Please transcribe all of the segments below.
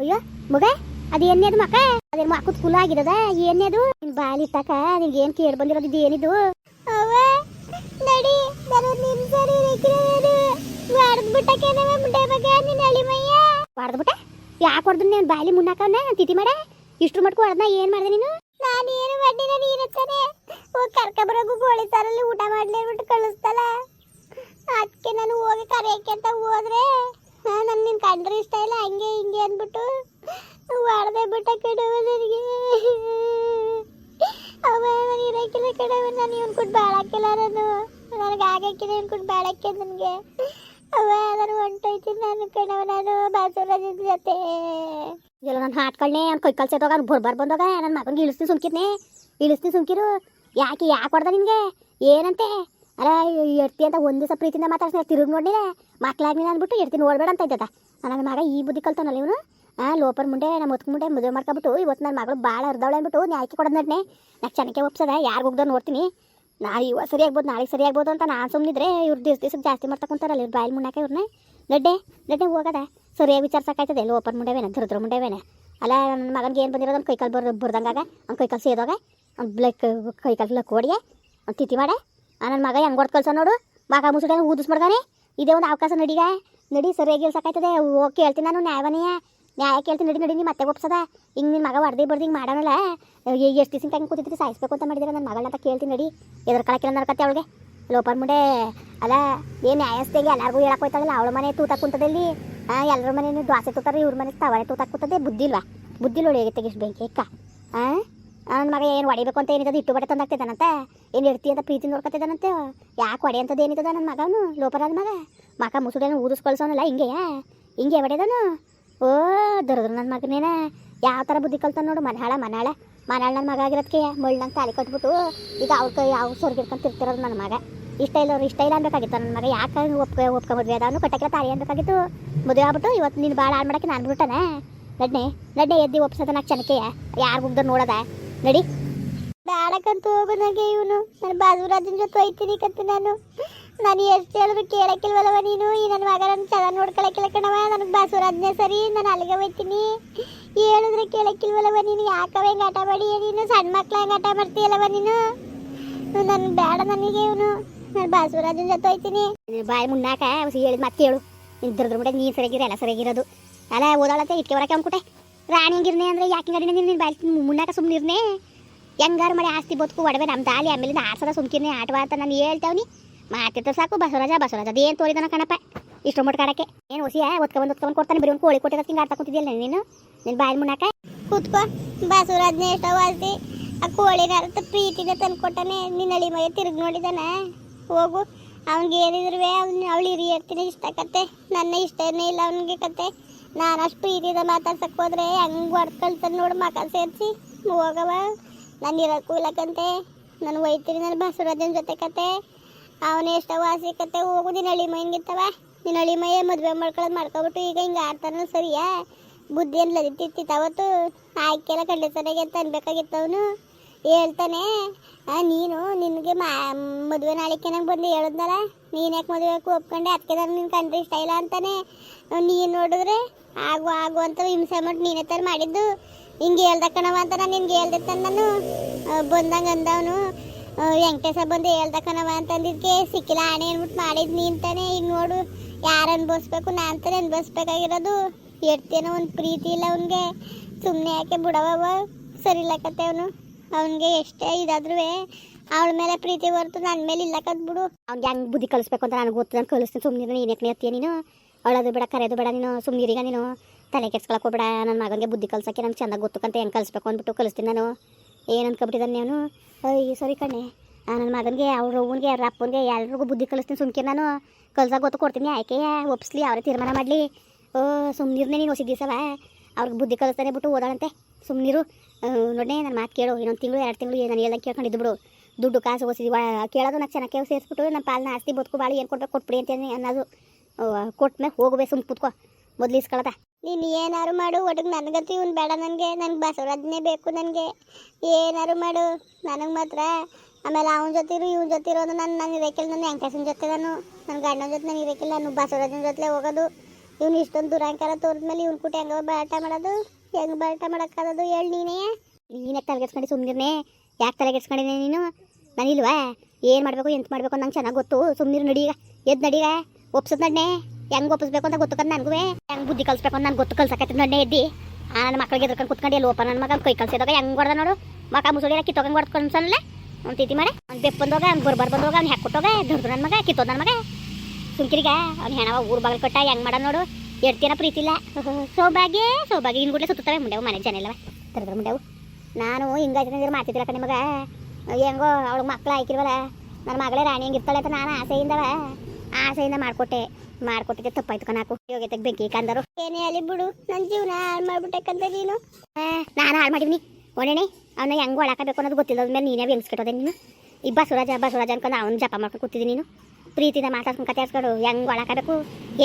ಅಯ್ಯೋ ಮಗ ಅದು ಎಣ್ಣೆದು ಮಕ್ಕ ಅದೇನು ಮಕ್ಕದ ಕುಲ ಆಗಿರದ? ಎಣ್ಣೆದು ನಿನ್ ಬಾಲಿ ತಕ ನಿನ್ಗೆ ಏನು ಕೇಳಿ ಬಂದಿರೋದು ಇದು ಏನಿದು? ಅವ್ವ ನಡಿ ನಾನು ನಿನ್ ಸರಿ ಹೊಡೆದ್ ಬಿಟ್ಟಕೇನವ ಮುಂಡೆ ಮಗ ನಿನ್ನ ಹಳಿ ಮಯ್ಯ. ಹೊಡೆದ್ ಬಿಟ್ಟ? ಯಾಕೆ ಹೊಡೆದು ನೀನು ಬಾಲಿ ಮುನ್ನಾಕವನ್ನ ತಿಥಿ ಮಾಡ? ಇಷ್ಟ್ರ ಮಟ್ಕು ಹೊಡೆದ್ನ ಏನ್ ಮಾಡಿದೆ ನೀನು? ನಾನು ಏನು ಮಾಡಿನ ನೀರತ್ತಾನೆ ಕರ್ಕ ಕರ್ಕೊಬರೋಗು ಗೋಳಿ ಸಾರಲ್ಲಿ ಊಟ ಮಾಡ್ಲಿ ಬಿಟ್ಟು ಕಳಿಸ್ತಲ್ಲ ಅದಕ್ಕೆ ನಾನು ಹೋಗಿ ಕರೆಯಕ್ಕೆ ಅಂತ ಹೋದ್ರೆ. ನನ್ ನಿನ್ ಕಂಡ್ರೆ ಇಷ್ಟ ಇಲ್ಲ, ಹಂಗೆ ಹಿಂಗೆ ಅಂದ್ಬಿಟ್ಟು ಹೊಡೆದೇ ಬಿಟ್ಟ ಕಡವ ನನಗೆ ಅವ ಕಡವ ನಾನು ಇವನ್ ಕೊಟ್ಟು ಬಾಳಕ್ಕಿಲ್ಲ ನಾನು. ನನಗೆ ಆಗಕ್ಕಿಲ್ಲ ಇವನ್ ಕೊಟ್ಟು ಬಾಳಕ್ಕೆ ನನಗೆ. ಅವ ನಾನು ಹೊಂಟೋಯ್ತೀನಿ ನಾನು ಕಣವ ನಾನು ಬಸವರಾಜನ ಜೊತೆ. ಎಲ್ಲ ನಾನು ಹಾಟ್ಕೊಂಡೆ ಅವ್ನು ಕೈ ಕಲ್ಸೋದಾಗ ಅವ್ನು ಬರ್ಬಾರ್ ಬಂದಾಗ ನನ್ನ ಮಗನಿಗೆ ಇಳಿಸ್ತೀನಿ ಸುಮ್ಕಿದ್ನೆ. ಇಳಿಸ್ತೀನಿ ಸುಮ್ಕಿರು. ಯಾಕೆ ಯಾಕೆ ಹೊಡ್ದ ನಿನಗೆ? ಏನಂತೆ? ಅಲ್ಲ ಎಡ್ತಿ ಅಂತ ಒಂದು ದಿವಸ ಪ್ರೀತಿಯಿಂದ ಮಾತಾಡ್ಸ್ತಾ ತಿರುಗಿ ನೋಡಿಲ್ಲ ಮಕ್ಳಾಗ್ಲಿಲ್ಲ ಅಂದ್ಬಿಟ್ಟು ಇರ್ತೀನಿ ಓಡಬೇಡ ಅಂತ ಇದ್ದದ ನನ್ನ ಮಗ ಈ ಬುದ್ಧಿ ಕಲ್ತಾನಲ್ಲ ಇವನು? ಆ, ಲೋಪರ್ ಮುಂಡೆ, ನಮ್ಮ ಹೊತ್ಕ ಮುಂಡೆ ಮದುವೆ ಮಾಡ್ಕೊಬಿಟ್ಟು ಇವತ್ತು ನನ್ನ ಮಗಳು ಭಾಳ ಅರ್ಧವಳೆ ಅಂದ್ಬಿಟ್ಟು ನ್ಯಾಯಕ್ಕೆ ಕೊಡೋದು ನಡ್ನೆ. ನಾ ಚೆನ್ನಕ್ಕೆ ಒಪ್ಸದ ಯಾರು ಹೋಗ್ದ ನೋಡ್ತೀನಿ. ನಾಳೆ ಇವ ಸರಿ ಆಗ್ಬೋದು ನಾಳೆಗೆ ಸರಿ ಆಗ್ಬೋದು ಅಂತ ನಾನು ಸುಮ್ಮನಿದ್ರೆ ಇವ್ರು ದಿವ್ಸ ದಿವ್ಸಕ್ಕೆ ಜಾಸ್ತಿ ಮಾಡ್ತಾ ಕುಂತಾರಲ್ಲ ಇವ್ರು ಬಾಯಲ್ಲಿ ಮುನ್ನಾಕ ಇವ್ರನ್ನ ನಡ್ಡೆ ನಡ್ಡೆ ಹೋಗದ. ಸರಿಯಾಗಿ ವಿಚಾರ್ಸಕ್ಕಾಯ್ತದೆ ಲೋಪರ್ ಮುಂಡೆವೇನೆ ದುರ್ದ್ರ ಮುಂಡೆವೇನೆ ಅಲ್ಲ ನನ್ನ ಮಗನಿಗೆ ಏನು ಬಂದಿರೋದು, ಅವ್ನು ಕೈಕಾಲು ಬರ್, ಬರ್ದಂಗಾಗ, ಅವ್ನು ಕೈಕಾಲು ಸೇದೋಗ, ಅವ್ನು ಬ್ಲಕ್ ಕೈಕಾಲು ಲಕ್ ಓಡಿಗೆ, ಅವ್ನು ತಿತಿ ಮಾಡೆ. ನನ್ನ ಮಗ ಹೆಂಗೆ ಹೊಡ್ದು ಕಳ್ಸೋ ನೋಡು. ಮಗ ಮುಸುಡೆ ಊದಿಸ್ಬಿಡ್ದಾನೆ ಇದೇ ಒಂದು ಅವಕಾಶ ನಡೀಗ ನಡಿ ಸರಿಯಾಗಿ ಸಾಕಾಯ್ತದೆ ಹೋಗಿ ಕೇಳ್ತೀನಿ ನಾನು, ನ್ಯಾಯವನೆಯ. ನ್ಯಾಯ ಕೇಳ್ತೀನಿ ನಡಿ ನಡಿ ನೀ ಮತ್ತೆ ಒಪ್ಸದ. ಹಿಂಗೆ ನಿನ್ನ ಮಗ ಹೊಡೆದೇ ಬರ್ದು ಹಿಂಗೆ ಮಾಡೋಣಲ್ಲ ಎಷ್ಟು ದಿವಸ ಹಂಗೆ ಕೂತಿದ್ರಿ ಸಾಯಿಸ್ಬೇಕು ಅಂತ ಮಾಡಿದ್ರೆ ನನ್ನ ಮಗಳನ್ನ ಅಂತ ಕೇಳ್ತೀನಿ ನಡಿ. ಎದ್ರ ಕಳಕಿಲ್ಲ ನರ್ಕತ್ತೆ ಅವಳಿಗೆ. ಲೋಪರ್ ಮುಂಡೆ, ಅಲ್ಲ ಏನು ನ್ಯಾಯಸ್ಥೆಗೆ ಎಲ್ಲರಿಗೂ ಹೇಳಕ್ಕೆ ಹೋಯ್ತಾಳಲ್ಲ ಅವಳ ಮನೆ ತೂತ ಕುಂತದಲ್ಲಿ. ಹಾಂ ಎಲ್ಲರ ಮನೆ ದ್ವಾಸೆ ತೂತಾರೆ, ಇವ್ರ ಮನೆ ತವಳೆ ತೂತ ಕೂತದೆ ಬುದ್ಧಿ ಇಲ್ವಾ? ಬುದ್ಧಿ ಇಲ್ಲ ಹೇಗೆ ತೆಗಿಸ್ ಬೆಂಕಿ ಹಾಂ ನನ್ನ ಮಗ ಏನು ಹೊಡಿಬೇಕು ಅಂತ ಏನಿದೆ ಇಟ್ಟು ಬಟ್ಟೆ ತಂದಾಗ್ತಿದ್ದಾನಂತೆ ಏನು ಇಡ್ತಿ ಅಂತ ಪ್ರೀತಿ ನೋಡ್ಕೊತಿದ್ದಾನಂತೆ? ಯಾಕೆ ಹೊಡೆ ಅಂತದ್ದು ಏನಿದೆ ನನ್ನ ಮಗನು, ಲೋಪರಾದ ಮಗ? ಮಗ ಮುಸುಡೇನು ಊದಿಸ್ ಕಳ್ಸೋನಲ್ಲ ಹಿಂಗೆಯ ಹಿಂಗೆ ಹೊಡೆದನು? ಓ, ದರದ್ರು ನನ್ನ ಮಗನೇನೆ? ಯಾವ ಥರ ಬುದ್ಧಿ ಕಲ್ತಾನ ನೋಡು ಮನಾಳ ಮನಾಳ ಮನಾಳ ನನ್ನ ಮಗ ಆಗಿರೋದಕ್ಕೆ ಮುಳ್ಳಂಗೆ ತಾಲಿ ಕಟ್ಬಿಟ್ಟು ಈಗ ಅವ್ರ ಕೈ ಯಾವ ಸ್ವರ್ಗಿಡ್ಕೊಂಡು ತಿರ್ತಿರೋದು ನನ್ನ ಮಗ. ಇಷ್ಟ ಇಲ್ಲ ಅವ್ರು, ಇಷ್ಟ ಇಲ್ಲ ಅನ್ಬೇಕಾಗಿತ್ತು ನನ್ನ ಮಗ. ಯಾಕೆ ಒಪ್ಕೊ ಒಪ್ಕೊ ಮದುವೆ ಅದಾವನು ಕಟ್ಟಕ್ಕೆ ತಾಳಿ ಅನ್ಬೇಕಾಗಿತ್ತು. ಮದುವೆ ಆಗ್ಬಿಟ್ಟು ಇವತ್ತು ನೀನು ಭಾಳ ಆಡ್ ಮಾಡಕ್ಕೆ ನಾನು ಬಿಟ್ಟನ ನಡ್ನೆ ನಡ್ನೆ ಎದ್ದು ಒಪ್ಸೋದ ನಾಲ್ಕು ಜನಕ್ಕೆ? ಯಾರು ಹೋಗ್ದ ನೋಡದ? ನಡಿ. ಬೇಡಕ್ಕಂತ ಹೋಗೋನಾಗೆ ಇವನು. ನನ್ನ ಬಾಜುರಾಜನ ಜೊತೆ ಹೋಯ್ತೀನಿ ಕತ್ತೆ ನಾನು. ನಾನು ಎಷ್ಟು ಹೇಳಿದ್ರು ಕೇಳಕ್ಕಿಲ್ವಲ್ಲವ ನೀನು? ಈ ನನ್ನ ಮಗ ನನ್ನ ಚೆನ್ನಾಗಿ ನೋಡ್ಕೊಳಕ್ಕಿಲ್ಲ ಕಣವ ನನಗೆ ಬಾಸುರಾಜನೇ ಸರಿ. ನಾನು ಅಲ್ಲಿಗೆ ಹೋಯ್ತೀನಿ. ಹೇಳಿದ್ರೆ ಕೇಳಕ್ಕಿಲ್ವಲ್ಲವ ನೀನು? ಯಾಕವ ಹೆಂಗೆ ಆಟ ಮಾಡಿ ನೀನು? ಸಣ್ಣ ಮಕ್ಳು ಹೆಂಗೆ ಆಟ ಮಾಡ್ತೀಯಲ್ಲವ ನೀನು? ನನ್ನ ಬೇಡ ನನಗೆ ಇವನು. ನಾನು ಬಾಸುರಾಜನ ಜೊತೆ ಹೋಯ್ತೀನಿ. ಬಾಯಿ ಮುನ್ನಾಕ ಹೇಳಿದ ಮತ್ತೆ ಹೇಳು ನಿಂತಿರೋದ್ರ ಬಿಡ ನೀನು ಸರಿಯಾಗಿರೋ, ಎಲ್ಲ ಸರಿಯಾಗಿರೋದು. ಅಲ್ಲ, ಓದಾಳತ್ತೆ, ಇಟ್ಕೆ ಬರಕ್ಕೆ ಅಂದ್ಬಿಟ್ಟೆ ರಾಣಿ ಹಂಗಿರ್ನೆ ಅಂದ್ರೆ ಯಾಕೆ ಗಡಿನ ನಿನ್ನ ಬಾಯಿ ಮುನ್ನಾಕ ಸುಮ್ಮನಿರ್ನೆ ಹೆಂಗಾರು ಮಾಡಿ ಆಸ್ತಿ ಬದುಕು ಒಡವೆ ನಮ್ಮ ದಾಲಿ ಆಮೇಲೆ ಆಡ್ಸದ ಸುಮ್ಕಿರ್ನೆ ಆಟವ ಅಂತ ನಾನು ಹೇಳ್ತಾವ್ನಿ. ಮಾತಿರ್ತ ಸಾಕು, ಬಸವರಾಜ ಬಸವರಾಜ, ಅದೇನು ತೋರಿದನ ಕಣಪ್ಪ? ಇಷ್ಟು ಮಟ್ಟ ಕಾಡಕ್ಕೆ. ಏನು ಹೊಸಿಯ ಒತ್ಕೊಂಡ್ ಒತ್ಕೊಂಡ್ ಕೊಡ್ತಾನೆ ಬರೀ ಒಂದು ಕೋಳಿ ಕೊಟ್ಟಿರೋ ಹಿಂಗೆ ಆಡ್ತಾ ನೀನು? ನಿನ್ನ ಬಾಯಿ ಮುನ್ನಾಕ? ಕೂತ್ಕೋ, ಬಸವರಾಜ್ನೇ ಎಷ್ಟೋ ವಾಸಿ. ಆ ಕೋಳಿನ ಪ್ರೀತಿನ ತಂದ್ಕೊಟ್ಟಾನೆ ನಿನ್ನ ಅಳಿ ಮೈ ತಿರುಗಿ ನೋಡಿದಾನ? ಹೋಗು, ಅವ್ನಿಗೆ ಏನಿದ್ರು ಅವ್ನು ಅವಳು ಹಿರಿ ಇಷ್ಟ ಕತೆ, ನನ್ನ ಇಷ್ಟನೇ ಇಲ್ಲ ಅವನಿಗೆ ಕತೆ. ನಾನು ಅಷ್ಟು ಪ್ರೀತಿದ ಮಾತಾಡ್ಸಕ್ ಹೋದ್ರೆ ಹಂಗೆ ಹೊಡ್ಕೊಳ್ತಾನೆ ನೋಡು ಮಕ ಸೇರಿಸಿ. ಹೋಗವ. ನಾನು ಇರೋಕ್ಕೂ ಇಲ್ಲಕಂತೆ ನಾನು ಒಯ್ತೀನಿ ನನ್ನ ಬಸವರಾಜನ ಜೊತೆ ಕತೆ. ಅವನೇ ಎಷ್ಟೋ ವಾಸಿ ಕತೆ. ಹೋಗು ನಿನ್ನ ಹಳಿ ಮೈನ್ಗಿತ್ತವ ನಿನ್ನ ಹಳಿ ಮೈಯ ಮದುವೆ ಮಾಡ್ಕೊಳ್ಳೋದು ಮಾಡ್ಕೊಬಿಟ್ಟು ಈಗ ಹಿಂಗೆ ಆಡ್ತಾನ ಸರಿಯಾ? ಬುದ್ಧಿ ಏನು ಲದಿತ್ತಿತ್ತು ಅವತ್ತು? ಆಯ್ಕೆಲ್ಲ ಕಡ್ಲೆ ಸರಿಯಾಗಿ ಅಂತ ಹೇಳ್ತಾನೆ ನೀನು ನಿನಗೆ ಮಾ, ಮದುವೆ ನಾಳಿಕೆ ನಂಗೆ ಬಂದು ಹೇಳಿದ್ನಲ್ಲ? ನೀನು ಯಾಕೆ ಮದುವೆ ಒಪ್ಕೊಂಡೆ? ಅದಕ್ಕೆ ನಾನು ನಿನ್ನ ಕಂಡ್ರೆ ಇಷ್ಟ ಇಲ್ಲ ಅಂತಾನೆ. ನೀನು ನೋಡಿದ್ರೆ ಆಗು ಆಗು ಅಂತ ಹಿಂಸೆ ಮಾಡಿ ನೀನೇ ತರ ಮಾಡಿದ್ದು. ಹಿಂಗೆ ಹೇಳ್ದ ಕಣವ ಅಂತ ನಾನು ನಿನ್ಗೆ ಹೇಳ್ದೆ ನಾನು. ಬಂದಂಗೆ ಅಂದವನು. ವೆಂಕಟೇಶ ಬಂದು ಹೇಳ್ದ ಕಣವ ಅಂತ ಅಂದಿದ್ದಕ್ಕೆ ಸಿಕ್ಕಿಲ್ಲ ಆಣೆ ಅಂದ್ಬಿಟ್ಟು ಮಾಡಿದ್ ನೀನ್ ತಾನೆ. ಈಗ ನೋಡು, ಯಾರು ಅನ್ಭವಿಸ್ಬೇಕು ನಾನು ತಾನೇ ಅನ್ಭವಿಸ್ಬೇಕಾಗಿರೋದು. ಎಡ್ತೇನೋ ಒಂದು ಪ್ರೀತಿ ಇಲ್ಲ ಅವನಿಗೆ. ಸುಮ್ಮನೆ ಯಾಕೆ ಬಿಡವ ಸರಿ ಇಲ್ಲಕತ್ತೆ ಅವನು. ಅವನಿಗೆ ಎಷ್ಟೇ ಇದಾದ್ರೂ ಅವಳ ಮೇಲೆ ಪ್ರೀತಿ ಹೊರತು ನನ್ನ ಮೇಲೆ ಇಲ್ಲಕತ್ ಬಿಡು ಅವ್ನಿಗೆ ಹೆಂಗೆ ಬುದ್ಧಿ ಕಲಿಸ್ಬೇಕು ಅಂತ ನನಗೆ ಗೊತ್ತು ನಾನು ಕಲಿಸ್ತೀನಿ ಸುಮ್ಮನೆ ನೀನು ಯಾಕೆ ಎತ್ತೀಯ ನೀನು? ಅವಳದು ಬೇಡ ಕರೆಯೋದು ಬೇಡ ನೀನು ಸುಮ್ಮನಿರೀಗ ನೀನು. ತಲೆ ಕೆಡ್ಸ್ಕೊಳಕ್ಕೆ ಹೋಗ್ಬೇಡ ನನ್ನ ಮಗನಿಗೆ ಬುದ್ಧಿ ಕಲ್ಸೋಕ್ಕೆ ನಂಗೆ ಚೆನ್ನಾಗಿ ಗೊತ್ತಕ್ಕಂತ ಹೆಂಗೆ ಕಲಿಸ್ಬೇಕು ಅಂದ್ಬಿಟ್ಟು ಕಲಿಸ್ತೀನಿ ನಾನು. ಏನು ಅನ್ಕೊಬಿಟ್ಟಿದ್ದಾನೆ ನಾನು? ಅಯ್ಯ, ಸರಿ ಕಣ್ಣೆ ನನ್ನ ಮಗನಿಗೆ, ಅವ್ರ ಅವ್ವನಿಗೆ ಅವ್ರ ಅಪ್ಪನಿಗೆ ಎಲ್ರಿಗೂ ಬುದ್ಧಿ ಕಲಿಸ್ತೀನಿ ಸುಮ್ಕೆ ನಾನು. ಕಲ್ಸಾಗ ಗೊತ್ತು ಕೊಡ್ತೀನಿ ಆಯ್ಕೆ ಒಪ್ಸ್ಲಿ, ಅವರೇ ತೀರ್ಮಾನ ಮಾಡಲಿ. ಓ ಸುಮ್ಮನಿರ್ನೇ ನೀನು ಹೊಸ ಸವ ಅವ್ರಿಗೆ ಬುದ್ಧಿ ಕಲಿಸ್ತಾನೆ ಬಿಟ್ಟು ಓದಾಳಂತೆ. ಸುಮ್ಮನಿರು ನೋಡಿ ನನ್ನ ಮಾತು ಕೇಳು. ಇನ್ನೊಂದು ತಿಂಗಳು, ಎರಡು ತಿಂಗಳು ನಾನು ಎಲ್ಲ ಕೇಳ್ಕೊಂಡಿದ್ದು ಬಿಡು. ದುಡ್ಡು, ಕಾಸು ಓಸಿದ್ವಿ ಕೇಳೋದು ನಾನು ಚೆನ್ನಾಗಿ ಸೇರಿಸ್ಬಿಟ್ಟು ನಮ್ಮ ಪಾಲನ ಆಸ್ತಿ, ಬದುಕು, ಬಾಳಿ ಏನು ಕೊಡ್ಬೇಕು ಕೊಟ್ಬಿಡಿ ಅಂತೇನೆ ಅನ್ನೋದು. ಕೊಟ್ಮೇಲೆ ಹೋಗ್ಬೇಕು ಸುಮ್ ಕೂತ್ಕೋ. ಮೊದ್ಲು ಇಸ್ಕೊಳದ ನೀನು ಏನಾರು ಮಾಡು ಒಟ್ಟಿಗೆ ನನಗಂತೂ ಇವ್ನು ಬೇಡ ನನಗೆ. ನನಗೆ ಬಸವರಾಜನೇ ಬೇಕು ನನಗೆ. ಏನಾರು ಮಾಡು, ನನಗೆ ಮಾತ್ರ. ಆಮೇಲೆ ಅವನ ಜೊತೆ ಇರು ಇವನ ಜೊತೆ ಇರೋದು ನಾನು ನಾನು ಇರೋಕ್ಕಿಲ್ಲ ನನ್ನ ವೆಂಕಟೇಶನ ಜೊತೆ ನಾನು ನನ್ನ ಗಂಡನ ಜೊತೆ ನಾನು ಇರೋಕ್ಕಿಲ್ಲ ನಾನು ಬಸವರಾಜನ ಜೊತೆ ಹೋಗೋದು. ಇವ್ನು ಇಷ್ಟೊಂದು ದುರಂಕಾರ ತೋರಿದ್ಮೇಲೆ ಇವ್ನ ಕೂಟ ಹೆಂಗ ಬಾಟ ಮಾಡೋದು? ಹೆಂಗೆ ಬಾಟ ಮಾಡೋಕ್ಕಾಗೋದು ಹೇಳಿ ನೀನೇ. ನೀನೇ ತಲೆಗೆಡ್ಸ್ಕೊಂಡು ಸುಮ್ಮನೆ ಯಾಕೆ ತಲೆಗೆಡ್ಸ್ಕೊಂಡಿದ್ದೆ ನೀನು? ನಾನಿಲ್ವಾ ಏನು ಮಾಡಬೇಕು, ಎಂತ ಮಾಡಬೇಕು ನಂಗೆ ಚೆನ್ನಾಗಿ ಗೊತ್ತು. ಸುಮ್ಮನೆ ನಡೀಗ. ಎದ್ದು ನಡೀಗ. ಒಪ್ಸದ್ ನಡ್ನೆ ಹೆಂಗ್ ಒಪ್ಪಿಸ್ಬೇಕು ಅಂತ ಗೊತ್ತು ಕದ್ ನನಗೂ ಹೆಂಗ್ ಬುದ್ಧಿ ಕಲಿಸ್ಬೇಕು ಅಂತ ನನಗೆ ಗೊತ್ತು ಕಲ್ಸಕತ್ತೆ ನಡ್ನೆ ಎದ್ದಿ ಆ, ನನ್ನ ಮಕ್ಳಿಗೆ ಎದ್ರಕೊಂಡು ಕುತ್ಕೊಂಡು ಎಲ್ಲಿ ನನ್ನ ಮಗ? ಕೈ ಕಲ್ಸಿದಾಗ ಹೆಂಗ್ ಹೊಡೆದ ನೋಡು. ಮಕ ಮುಸುಳಿ ಕಿತ್ತೋಗಂಗೆ ಹೊಡೆದು ಕನ್ಸಲ್ಲ ಅವ್ನು ತಿತಿ ಮಾಡೆ. ಅವ್ನು ಬೆಪ್ಪ ಬಂದೋಗ, ಅವ್ನು ಬರ್ಬಾರ್ ಬಂದೋಗ, ಅವ್ನು ಹ್ಯಾಕ್ ಕೊಟ್ಟೋಗ ದುಡ್ದು ನನ್ನ ಮಗ, ಕಿತ್ತೋದ ನನ್ನ ಮಗ. ಸುಮ್ಕಿರಿಗ, ಅವ್ನು ಹೆಣವ ಊರ್ ಬಾಗಿಲು ಕಟ್ಟ, ಹೆಂಗ್ ಮಾಡ ನೋಡು. ಎಡ್ತೀನ ಪ್ರೀತಿ ಇಲ್ಲ. ಸೌಭಾಗ್ಯ ಸೌಭಾಗ್ಯ. ಇನ್ ಗುಡ್ಲೆ ಸುತ್ತವೆ ಮುಂಡೆವು ಮನೆ ಜನ ಇಲ್ಲವ. ತರದ್ರ ಮುಂಡೆವು. ನಾನು ಹಿಂಗಾಯ್ತು ಮಾಡ್ತಿದ್ದಿಲ್ಲ ಕಣೆ ಮಗ ಹೆಂಗೋ, ಅವಳು ಮಕ್ಳು ಹಾಕಿರ್ವಲ್ಲ. ನನ್ನ ಮಗಳೇ ರಾಣಿ ಹೆಂಗಿರ್ತಾಳೆ ಅಂತ ನಾನು ಆಸೆಯಿಂದವ. ಆಸೆಯಿಂದ ಮಾಡ್ಕೊಟ್ಟೆ. ಮಾಡ್ಕೊಟ್ಟಿದ್ದೆ ತಪ್ಪಾಯ್ತು ಕಣಾಕು. ಯೋಗ್ಯತೆ ಬೆಂಕಿ ಕಂದರು. ಏನೇ ಅಲ್ಲಿ ಬಿಡು ನನ್ನ ಜೀವನ ಹಾಳು ಮಾಡ್ಬಿಟ್ಟೆ ಕಂದ ನೀನು. ನಾನು ಹಾಳು ಮಾಡಿವ್ನಿ. ಒಣೆಣೆ, ಅವನ ಹೆಂಗ್ ಒಳಕಬೇಕು ಅನ್ನೋದು ಗೊತ್ತಿಲ್ಲ ಮೇಲೆ ನೀನೇ ಬೆಂಗ್ಸ್ಕೊಟ್ಟೋದೆ ನೀನು. ಈ ಬಸವರಾಜ ಬಸವರಾಜ ಅನ್ಕೊಂಡು ಅವ್ನು ಜಪ ಮಾಡ್ಕೊಂಡು ಕೂತಿದ್ದೀನಿ ನೀನು. ಪ್ರೀತಿಯಿಂದ ಮಾತಾಡ್ಕೊಂಡು ಕತೆ ಆಡ್ಸ್ಕೊಂಡು ಹೆಂಗ್ ಒಳಕಬೇಕು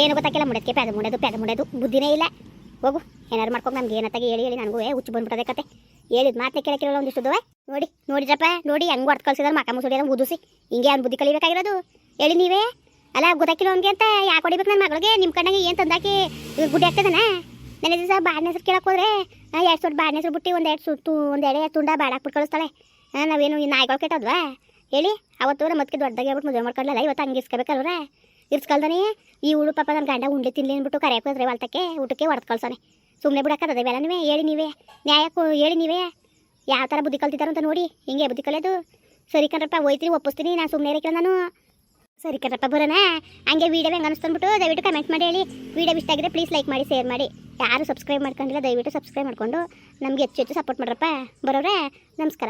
ಏನು ಗೊತ್ತಾಗಿಲ್ಲ ಮುಡಕ್ಕೆ ಪೆದ ಮುಡೋದು ಪೆದ ಮುಡೋದು. ಬುದ್ಧಿನೇ ಇಲ್ಲ. ಹೋಗು, ಏನಾದ್ರು ಮಾಡ್ಕೊಂಡು ನಮ್ಗೆ ಏನತ್ತಾಗಿ ಹೇಳಿ ಹೇಳಿ ನನಗೂ ಹುಚ್ಚು ಬಂದ್ಬಿಟ್ಟದೆ ಕತೆ. ಹೇಳಿದ್ ಮಾತೇ ಕೇಳಕ್ಕಿರಲ್ಲ ಒಂದಿಷ್ಟು ದುವೆ ನೋಡಿ, ನೋಡಿದ್ರಪ್ಪ, ನೋಡಿ ಹೆಂಗ್ ಹೊಡ್ದು ಕಳ್ಸಿದ್ರೆ. ಮಕ್ಕ ಮುಸುಡಿ ಉದಿಸಿ. ಹಿಂಗೆ ಅವ್ನು ಬುದ್ಧಿ ಕಲಿಬೇಕಾಗಿರೋದು. ಹೇಳಿ ನೀವೇ. ಅಲ್ಲ ಗೊತ್ತಾಕಿಲ್ಲ ಅವ್ನಿಗೆ ಅಂತ, ಯಾಕೆ ಹೊಡಿಬೇಕು ನನ್ನ ಮಗಳಿಗೆ? ನಿಮ್ಮ ಕಣ್ಣಾಗೆ ಏನು ತಂದಾಕಿ ಗುಡ್ಡೆ ಆಗ್ತದನ ನೆನೆ ದಿವಸ ಬಾಡಿನ ಹೆಸರು ಕೇಳಕ್ಕೆ ಹೋದ್ರೆ ಎರಡು ಸೊಟ್ಟು ಬಾಡಿನ ಹೆಸರು ಬಿಟ್ಟು ಒಂದು ಎರಡು ಸುತ್ತು ಒಂದು ಎಡೆ ತುಂಡ ಬಾಡಾಕ್ಬಿಟ್ಟು ಕಳಿಸ್ತಾಳೆ. ನಾವೇನು ಈ ನಾಯಿಗಳು ಕೆಟ್ಟದ್ವಾ? ಹೇಳಿ, ಅವತ್ತು ಮತ್ತೆ ದೊಡ್ಡದಾಗಿ ಹೇಳ್ಬಿಟ್ಟು ಮದುವೆ ಮಾಡ್ಕೊಳ್ಳಲ್ಲ ಇವತ್ತು ಹಂಗೆ ಇಸ್ಕೋಬೇಕಲ್ವ ಇರ್ಸ್ಕಲ್ದಾನೆ ಈ ಹುಳು ಪಾಪ ನನ್ನ ಗಂಡ ಉಂಡೆ ತಿನ್ಲಿ ಅಂದ್ಬಿಟ್ಟು ಕರೆಯಕ್ಕೆ ಹೋದ್ರೆ ಊಟಕ್ಕೆ ಹೊಡೆದು ಕಳ್ಸೋನೆ. ಸುಮ್ಮನೆ ಬಿಡಕ್ಕದ ಬೆಲ್ಲ ನೀವೇ, ಹೇಳಿ ನೀವೇ, ನ್ಯಾಯಕ್ಕೂ ಹೇಳಿ ನೀವೇ. ಯಾವ ಥರ ಬುದ್ಧಿ ಕಲ್ತಿದ್ದಾರ ಅಂತ ನೋಡಿ, ಹಿಂಗೆ ಬುದ್ಧಿ ಕಲಿಯೋದು. ಸರಿ ಕಣ್ರಪ್ಪ ಹೋಯ್ತೀನಿ ಒಪ್ಪಿಸ್ತೀನಿ, ನಾನು ಸುಮ್ಮನೆ ಇರೋಕೆ ನಾನು. ಸರಿ ಕರಪ್ಪ ಬರೋಣ ಹಂಗೆ ವೀಡಿಯೋ ಹೆಂಗೆ ಅನಿಸ್ತಂದ್ಬಿಟ್ಟು ದಯವಿಟ್ಟು ಕಮೆಂಟ್ ಮಾಡಿ ಹೇಳಿ. ವೀಡಿಯೋ ಇಷ್ಟ ಆಗಿದ್ರೆ ಪ್ಲೀಸ್ ಲೈಕ್ ಮಾಡಿ ಶೇರ್ ಮಾಡಿ. ಯಾರು ಸಬ್ಸ್ಕ್ರೈಬ್ ಮಾಡ್ಕೊಂಡಿಲ್ಲ, ದಯವಿಟ್ಟು ಸಬ್ಸ್ಕ್ರೈಬ್ ಮಾಡಿಕೊಂಡು ನಮಗೆ ಹೆಚ್ಚು ಹೆಚ್ಚು ಸಪೋರ್ಟ್ ಮಾಡ್ರಪ್ಪ. ಬರೋರೆ, ನಮಸ್ಕಾರ.